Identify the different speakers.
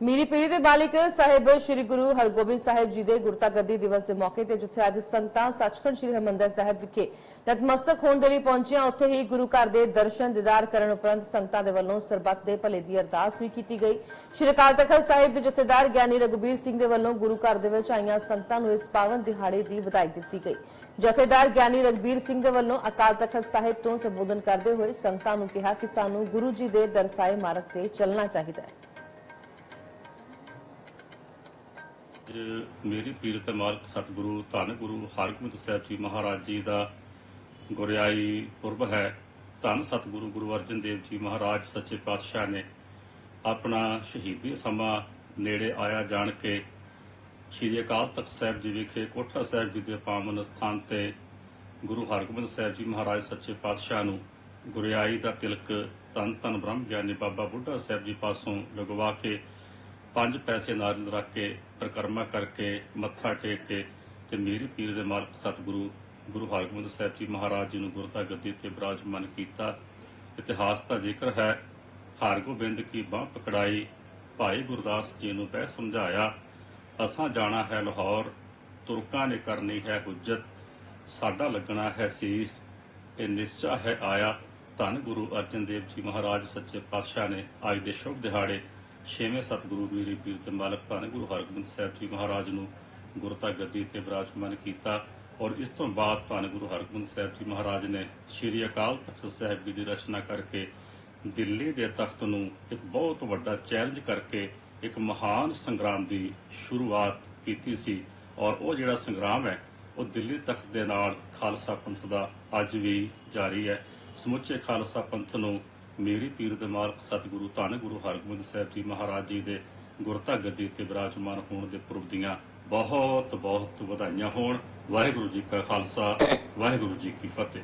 Speaker 1: ਮੀਰੀ ਪੀਰੀ ਦੇ ਬਾਲਿਕ ਸਾਹਿਬ ਸ੍ਰੀ ਗੁਰੂ ਹਰਗੋਬਿੰਦ ਸਾਹਿਬ ਜੀ ਦੇ ਗੁਰਤਾ ਗੱਦੀ ਦਿਵਸ ਦੇ ਮੌਕੇ ਤੇ ਜਿੱਥੇ ਅੱਜ ਸੰਗਤਾਂ ਸੱਚਖੰਡ ਸ੍ਰੀ ਹਰਿਮੰਦਰ ਸਾਹਿਬ ਵਿਖੇ ਨਤਮਸਤਕ ਹੋਣ ਦੇ ਲਈ ਪਹੁੰਚੀਆਂ, ਉੱਥੇ ਹੀ ਗੁਰੂ ਘਰ ਦੇ ਦਰਸ਼ਨ ਦੀਦਾਰ ਕਰਨ ਉਪਰੰਤ ਸੰਗਤਾਂ ਦੇ ਵੱਲੋਂ ਸਰਬੱਤ ਦੇ ਭਲੇ ਦੀ ਅਰਦਾਸ ਵੀ ਕੀਤੀ ਗਈ। ਸ੍ਰੀ ਅਕਾਲ ਤਖਤ ਸਾਹਿਬ ਦੇ ਜਥੇਦਾਰ ਗਿਆਨੀ ਰਘੁਬੀਰ ਸਿੰਘ ਦੇ ਵੱਲੋਂ ਗੁਰੂ ਘਰ ਦੇ ਵਿੱਚ ਆਈਆਂ ਸੰਗਤਾਂ ਨੂੰ ਇਸ ਪਾਵਨ ਦਿਹਾੜੇ ਦੀ ਵਧਾਈ ਦਿੱਤੀ ਗਈ। ਜਥੇਦਾਰ ਗਿਆਨੀ ਰਘਬੀਰ ਸਿੰਘ ਦੇ ਵੱਲੋਂ ਅਕਾਲ ਤਖਤ ਸਾਹਿਬ ਤੋਂ ਸੰਬੋਧਨ ਕਰਦੇ ਹੋਏ ਸੰਗਤਾਂ ਨੂੰ ਕਿਹਾ ਕਿ ਸਾਨੂੰ ਗੁਰੂ ਜੀ ਦੇ ਦਰਸਾਏ ਮਾਰਗ ਤੇ ਚੱਲਣਾ ਚਾਹੀਦਾ ਹੈ।
Speaker 2: ਮੇਰੀ ਪੀਰਤ ਮਾਲਕ ਸਤਿਗੁਰੂ, ਧੰਨ ਗੁਰੂ ਹਰਗੋਬਿੰਦ ਸਾਹਿਬ ਜੀ ਮਹਾਰਾਜ ਜੀ ਦਾ ਗੁਰਿਆਈ ਪੁਰਬ ਹੈ। ਧੰਨ ਸਤਿਗੁਰੂ ਗੁਰੂ ਅਰਜਨ ਦੇਵ ਜੀ ਮਹਾਰਾਜ, ਸੱਚੇ ਪਾਤਸ਼ਾਹ ਨੇ ਆਪਣਾ ਸ਼ਹੀਦੀ ਸਮਾਂ ਨੇੜੇ ਆਇਆ ਜਾਣ ਕੇ ਸ਼੍ਰੀ ਅਕਾਲ ਤਖਤ ਸਾਹਿਬ ਜੀ ਵਿਖੇ ਕੋਠਾ ਸਾਹਿਬ ਜੀ ਦੇ ਪਾਵਨ ਸਥਾਨ ਤੇ ਗੁਰੂ ਹਰਗੋਬਿੰਦ ਸਾਹਿਬ ਜੀ ਮਹਾਰਾਜ, ਸੱਚੇ ਪਾਤਸ਼ਾਹ ਨੂੰ ਗੁਰਿਆਈ ਦਾ ਤਿਲਕ ਧੰਨ ਧੰਨ ਬ੍ਰਹਮ ਗਿਆਨੀ ਬਾਬਾ ਬੁੱਢਾ ਸਾਹਿਬ ਜੀ ਪਾਸੋਂ ਲਗਵਾ ਕੇ ਪੰਜ ਪੈਸੇ ਨਾਰਿੰਦ ਰੱਖ ਕੇ ਪ੍ਰਕਰਮਾ ਕਰਕੇ ਮੱਥਾ ਟੇਕ ਕੇ ਤੇ ਮੇਰੀ ਪੀਰ ਦੇ ਮਾਲਕ ਸਤਿਗੁਰੂ, ਗੁਰੂ ਹਰਗੋਬਿੰਦ ਸਾਹਿਬ ਜੀ ਮਹਾਰਾਜ ਜੀ ਨੂੰ ਗੁਰਤਾ ਗੱਦੀ ਤੇ ਬਿਰਾਜਮਾਨ ਕੀਤਾ। ਇਤਿਹਾਸ ਦਾ ਜ਼ਿਕਰ ਹੈ, ਹਰਗੋਬਿੰਦ ਕੀ ਬਾਹ ਪਕੜਾਈ, ਭਾਈ ਗੁਰਦਾਸ ਜੀ ਨੂੰ ਬਹਿ ਸਮਝਾਇਆ, ਅਸਾਂ ਜਾਣਾ ਹੈ ਲਾਹੌਰ, ਤੁਰਕਾਂ ਨੇ ਕਰਨੀ ਹੈ ਹੁਜਤ, ਸਾਡਾ ਲੱਗਣਾ ਹੈ ਸੀਸ, ਇਹ ਨਿਸ਼ਚਾ ਹੈ ਆਇਆ, ਧੰਨ ਗੁਰੂ ਅਰਜਨ ਦੇਵ ਜੀ ਮਹਾਰਾਜ ਸੱਚੇ ਪਾਤਸ਼ਾਹ ਨੇ, ਅੱਜ ਦੇ ਸ਼ੁਭ ਦਿਹਾੜੇ ਛੇਵੇਂ ਸਤਿਗੁਰੂ ਵੀਰੀ ਪੀਰ ਤੇ ਮਾਲਕ ਧੰਨ ਗੁਰੂ ਹਰਗੋਬਿੰਦ ਸਾਹਿਬ ਜੀ ਮਹਾਰਾਜ ਨੂੰ ਗੁਰਤਾ ਗੱਦੀ ਤੇ ਬਿਰਾਜਮਾਨ ਕੀਤਾ ਔਰ ਇਸ ਤੋਂ ਬਾਅਦ ਧੰਨ ਗੁਰੂ ਹਰਗੋਬਿੰਦ ਸਾਹਿਬ ਜੀ ਮਹਾਰਾਜ ਨੇ ਸ੍ਰੀ ਅਕਾਲ ਤਖਤ ਸਾਹਿਬ ਜੀ ਦੀ ਰਚਨਾ ਕਰਕੇ ਦਿੱਲੀ ਦੇ ਤਖਤ ਨੂੰ ਇੱਕ ਬਹੁਤ ਵੱਡਾ ਚੈਲੰਜ ਕਰਕੇ ਇੱਕ ਮਹਾਨ ਸੰਗਰਾਮ ਦੀ ਸ਼ੁਰੂਆਤ ਕੀਤੀ ਸੀ ਔਰ ਉਹ ਜਿਹੜਾ ਸੰਗਰਾਮ ਹੈ, ਉਹ ਦਿੱਲੀ ਤਖਤ ਦੇ ਨਾਲ ਖਾਲਸਾ ਪੰਥ ਦਾ ਅੱਜ ਵੀ ਜਾਰੀ ਹੈ। ਸਮੁੱਚੇ ਖਾਲਸਾ ਪੰਥ ਨੂੰ ਮੇਰੀ ਪੀਰ ਦੇ ਮਾਲਕ ਸਤਿਗੁਰੂ ਧੰਨ ਗੁਰੂ ਹਰਗੋਬਿੰਦ ਸਾਹਿਬ ਜੀ ਮਹਾਰਾਜ ਜੀ ਦੇ ਗੁਰਤਾ ਗੱਦੀ ਤੇ ਬਿਰਾਜਮਾਨ ਹੋਣ ਦੇ ਪੁਰਬ ਦੀਆਂ ਬਹੁਤ ਬਹੁਤ ਵਧਾਈਆਂ ਹੋਣ। ਵਾਹਿਗੁਰੂ ਜੀ ਕਾ ਖਾਲਸਾ, ਵਾਹਿਗੁਰੂ ਜੀ ਕੀ ਫਤਿਹ।